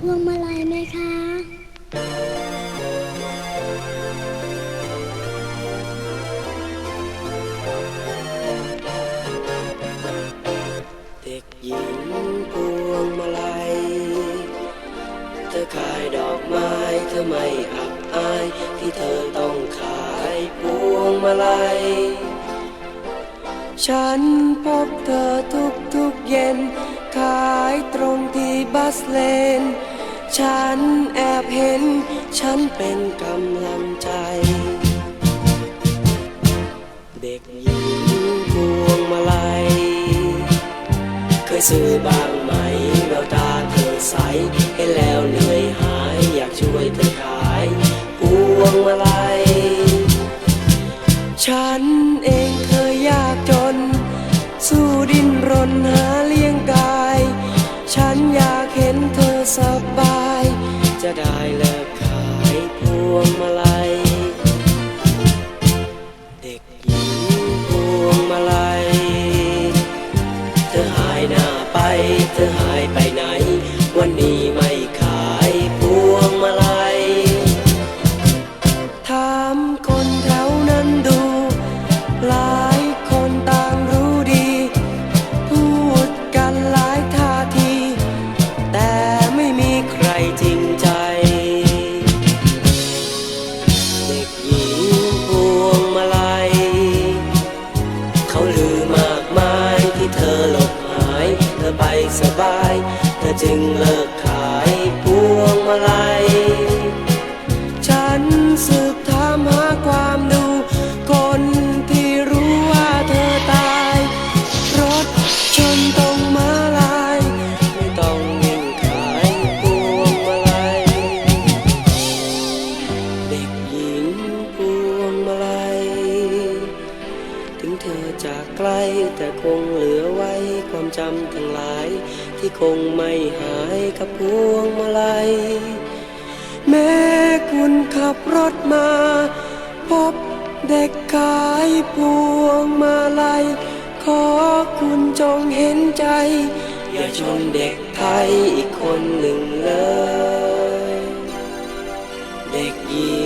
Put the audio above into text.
พวงมาลัยไหมคะเด็กหญิงพวงมาลัย เธอขายดอกไม้เธอไม่อับอาย ที่เธอต้องขายพวงมาลัย ฉันพบเธอทุกทุกเย็น ขายตรงที่บัสเลน ฉันแอบเห็น ฉันเป็นกำลังใจ เด็กหญิงพวงมาลัย เคยซื้อบ้างไหมแววตาเธอใสเห็นแล้วเหนื่อยหายอยากช่วยเธอขายพวงมาลัย ฉันเองเคยยากจน สู้ดิ้นรนหา สบาย จะได้เลิกขายพวงมาลัย เด็กหญิงพวงมาลัย เธอหายหน้าไป เธอหายไปไหน วันนี้ สบาย เธอจึงเลิกขายพวงมาลัย ฉันสืบถามหาความดู คนที่รู้ว่าเธอตาย รถชนตร ถึงเธอจากไกล แต่คงเหลือไว้ความจำทั้งหลาย ที่คงไม่หายกับพวงมาลัย แม้คุณขับรถมา พบเด็กขายพวงมาลัย ขอคุณจงเห็นใจ อย่าชนเด็กไทยอีกคนหนึ่งเลย เด็กหญิง